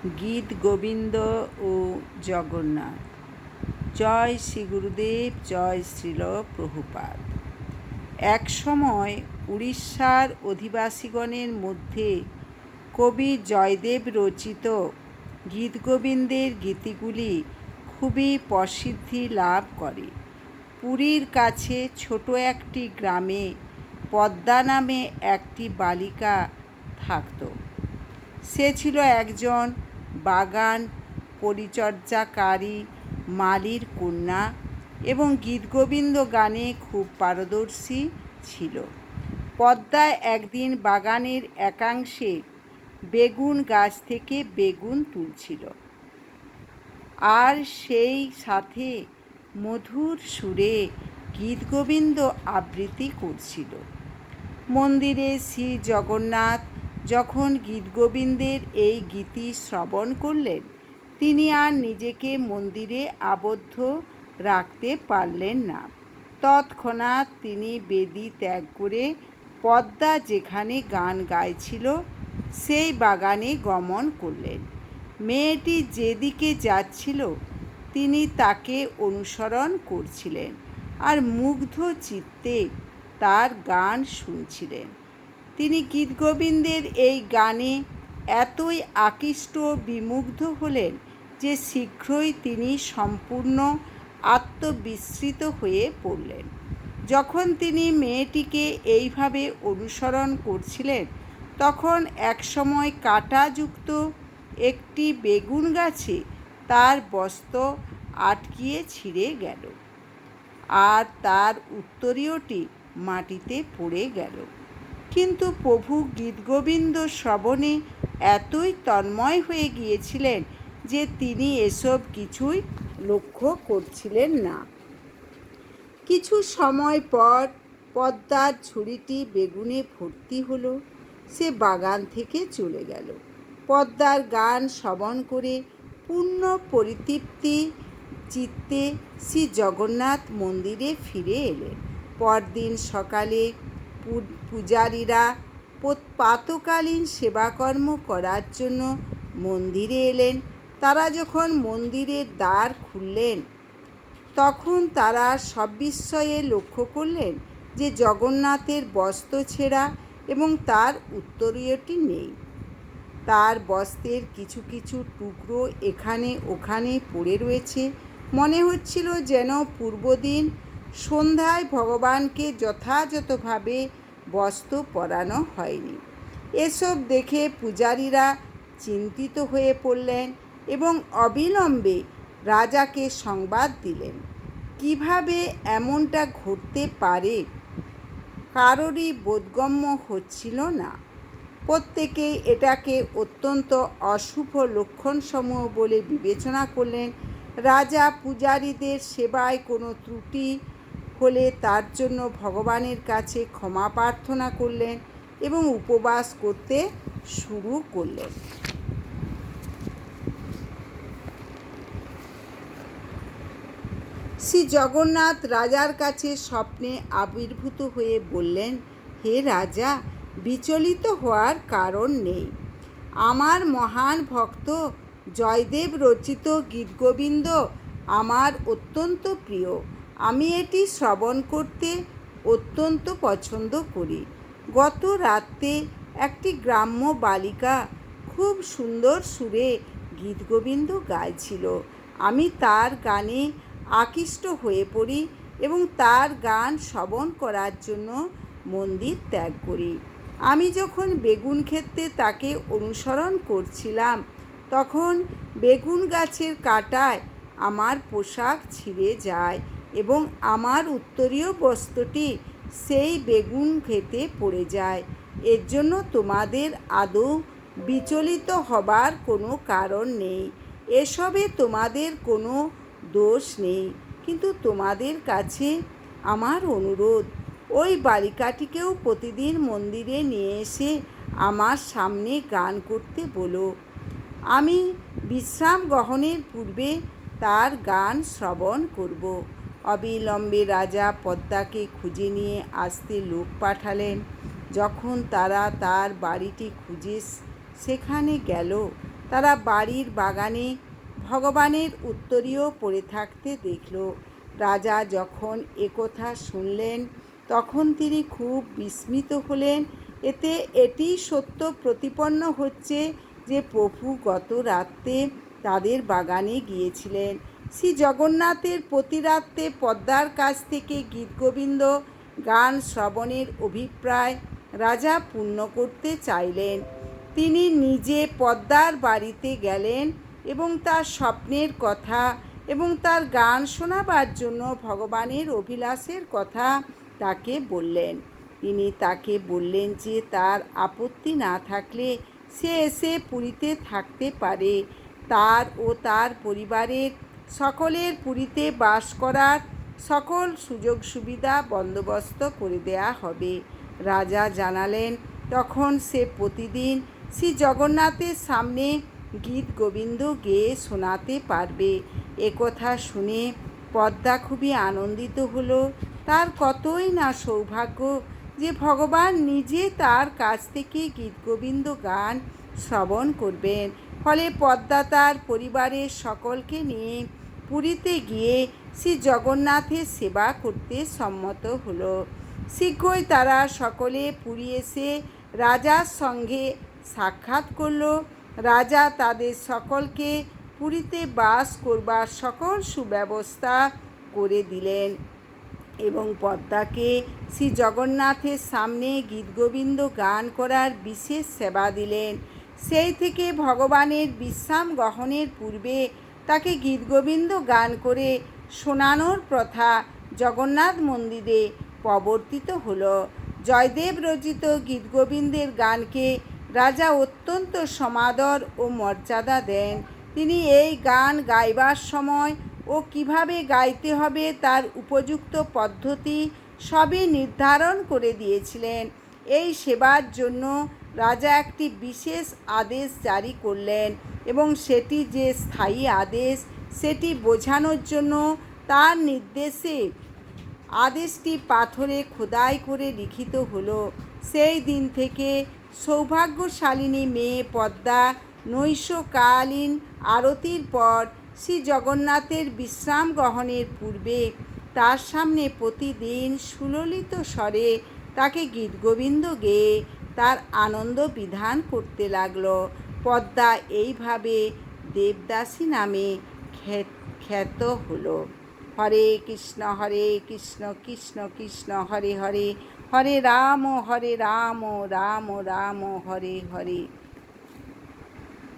গীত গোবিন্দ ও জগন্নাথ। জয় শ্রী গুরুদেব, জয় শ্রীল প্রভুপাদ। এক সময় উড়িষ্যার অধিবাসীগণের মধ্যে কবি জয়দেব রচিত গীতগোবিন্দের গীতিগুলি খুবই প্রসিদ্ধি লাভ করে। পুরীর কাছে ছোট একটি গ্রামে পদ্মা নামে একটি বালিকা থাকত। সে ছিল একজন বাগান, পরিচর্যাকারী, মালির কন্যা এবং গীতগোবিন্দ গানে খুব পারদর্শী ছিল। পদ্মায় একদিন বাগানের একাংশে বেগুন গাছ থেকে বেগুন তুলছিল। আর সেই সাথে মধুর সুরে গীতগোবিন্দ আবৃত্তি করছিল। মন্দিরে শ্রী জগন্নাথ যখন গীতগোবিন্দের এই গীতি শ্রবণ করলেন, তিনি আর নিজেকে মন্দিরে আবদ্ধ রাখতে পারলেন না। তৎক্ষণাৎ তিনি বেদি ত্যাগ করে পদ্মা যেখানে গান গাইছিল, সেই বাগানে গমন করলেন। মেয়েটি যেদিকে যাচ্ছিল, তিনি তাকে অনুসরণ করছিলেন আর মুগ্ধ চিত্তে তার গান শুনছিলেন। তিনি গীতগোবিন্দের এই গানে এতই আকৃষ্ট বিমুগ্ধ হলেন যে শীঘ্রই তিনি সম্পূর্ণ আত্মবিস্মৃত হয়ে পড়লেন। যখন তিনি মেয়েটিকে এইভাবে অনুসরণ করছিলেন, তখন একসময় কাঁটাযুক্ত একটি বেগুন গাছে তার বস্ত্র আটকিয়ে ছিঁড়ে গেল আর তার উত্তরীয়টি মাটিতে পড়ে গেল। কিন্তু প্রভু গীতগোবিন্দ শ্রবণে এতই তন্ময় হয়ে গিয়েছিলেন যে তিনি এসব কিছুই লক্ষ্য করছিলেন না। কিছু সময় পর পদ্মার ঝুড়িটি বেগুনে ভর্তি হলো, সে বাগান থেকে চলে গেল। পদ্মার গান শ্রবণ করে পূর্ণ পরিতৃপ্তি চিত্তে শ্রী জগন্নাথ মন্দিরে ফিরে এলেন। পরদিন সকালে পূজারীরা প্রাতকালীন সেবাকর্ম করার জন্য মন্দিরে এলেন। তারা যখন মন্দিরের দ্বার খুললেন, তখন তারা সব সবিস্ময়ে লক্ষ্য করলেন যে জগন্নাথের বস্ত্র ছেঁড়া এবং তার উত্তরীয়টি নেই। তার বস্ত্রের কিছু কিছু টুকরো এখানে ওখানে পড়ে রয়েছে। মনে হচ্ছিল যেন পূর্বদিন সন্ধ্যায় ভগবানকে যথাযথভাবে বস্ত্র পরানো হয়নি। এসব দেখে পূজারীরা চিন্তিত হয়ে পড়লেন এবং অবিলম্বে রাজাকে সংবাদ দিলেন। কীভাবে এমনটা ঘটতে পারে? কারোরই বোধগম্য হচ্ছিল না। প্রত্যেকেই এটাকে অত্যন্ত অশুভ লক্ষণসমূহ বলে বিবেচনা করলেন। রাজা পূজারীদের সেবায় কোনো ত্রুটি হলে তার জন্য ভগবানের কাছে ক্ষমা প্রার্থনা করলেন এবং উপবাস করতে শুরু করলেন। শ্রী জগন্নাথ রাজার কাছে স্বপ্নে আবির্ভূত হয়ে বললেন, হে রাজা, বিচলিত হওয়ার কারণ নেই। আমার মহান ভক্ত জয়দেব রচিত গীতগোবিন্দ আমার অত্যন্ত প্রিয়। আমি এটি শ্রবণ করতে অত্যন্ত পছন্দ করি। গত রাত্রে একটি গ্রাম্য বালিকা খুব সুন্দর সুরে গীতগোবিন্দ গাইছিল। আমি তার গানে আকৃষ্ট হয়ে পড়ি এবং তার গান শ্রবণ করার জন্য মন্দির ত্যাগ করি। আমি যখন বেগুন ক্ষেত্রে তাকে অনুসরণ করছিলাম, তখন বেগুন গাছের কাটায় আমার পোশাক ছিঁড়ে যায়। এবং আমার উত্তরীয় বস্ত্রটি সেই বেগুন খেতে পড়ে যায়। এর জন্য তোমাদের আদৌ বিচলিত হবার কোনো কারণ নেই। এসবে তোমাদের কোনো দোষ নেই, কিন্তু তোমাদের কাছে আমার অনুরোধ, ওই বালিকাটিকেও প্রতিদিন মন্দিরে নিয়ে এসে আমার সামনে গান করতে বলো। আমি বিশ্রাম গ্রহণের পূর্বে তার গান শ্রবণ করব। অবিলম্বে রাজা পদ্মাকে খুঁজে নিয়ে আসতে লোক পাঠালেন। যখন তারা তার বাড়িটি খুঁজে সেখানে গেল, তারা বাড়ির বাগানে ভগবানের উত্তরীয় পড়ে থাকতে দেখল। রাজা যখন একথা শুনলেন, তখন তিনি খুব বিস্মিত হলেন। এতে এটি সত্য প্রতিপন্ন হচ্ছে যে প্রভু গত রাত্রে তাদের বাগানে গিয়েছিলেন। শ্রী জগন্নাথের প্রতি রাত্রে পদ্মার কাছ থেকে গীতগোবিন্দ গান শ্রবণের অভিপ্রায় রাজা পূর্ণ করতে চাইলেন। তিনি নিজে পদ্মার বাড়িতে গেলেন এবং তার স্বপ্নের কথা এবং তার গান শোনাবার জন্য ভগবানের অভিলাষের কথা তাকে বললেন। তিনি তাকে বললেন যে, তার আপত্তি না থাকলে সে এসে পুরীতে থাকতে পারে। তার ও তার পরিবারের সকলের পুরীতে বাস করার সকল সুযোগ সুবিধা বন্দোবস্ত করে দেয়া হবে। রাজা জানালেন, তখন সে প্রতিদিন শ্রী জগন্নাথের সামনে গীত গোবিন্দ গেয়ে শোনাতে পারবে। একথা শুনে পদ্মা খুবই আনন্দিত হলো। তার কতই না সৌভাগ্য যে ভগবান নিজে তার কাছ থেকে গীত গোবিন্দ গান শ্রবণ করবেন। ফলে পদ্মা তার পরিবারের সকলকে নিয়ে পুরীতে গিয়ে শ্রী জগন্নাথের সেবা করতে সম্মত হলো। শীঘ্রই তারা সকলে পুরী এসে রাজার সঙ্গে সাক্ষাৎ করল। রাজা তাদের সকলকে পুরীতে বাস করবার সকল সুব্যবস্থা করে দিলেন এবং পদ্মাকে শ্রী জগন্নাথের সামনে গীতগোবিন্দ গান করার বিশেষ সেবা দিলেন। সেই থেকে ভগবানের বিশ্রাম গ্রহণের পূর্বে তাকে গীতগোবিন্দ গান করে শোনানোর প্রথা জগন্নাথ মন্দিরে প্রবর্তিত হলো। জয়দেব রচিত গীতগোবিন্দের গানকে রাজা অত্যন্ত সমাদর ও মর্যাদা দেন। তিনি এই গান গাইবার সময় ও কীভাবে গাইতে হবে তার উপযুক্ত পদ্ধতি সবই নির্ধারণ করে দিয়েছিলেন। এই সেবার জন্য রাজা একটি বিশেষ আদেশ জারি করলেন। এবং সেটি যে স্থায়ী আদেশ, সেটি বোঝানোর জন্য তার নির্দেশে আদেশটি পাথরে খোদাই করে লিখিত হলো। সেই দিন থেকে সৌভাগ্যশালিনী মেয়ে পদ্মা নৈশকালীন আরতির পর শ্রী জগন্নাথের বিশ্রাম গ্রহণের পূর্বে তার সামনে প্রতিদিন সুললিত স্বরে তাকে গীতগোবিন্দ গেয়ে তার আনন্দ বিধান করতে লাগল। পদ্মা এইভাবে দেবদাসী নামে খ্যাত হলো। হরে কৃষ্ণ হরে কৃষ্ণ কৃষ্ণ কৃষ্ণ, হরে হরে। হরে রাম হরে রাম রাম রাম, হরে হরে।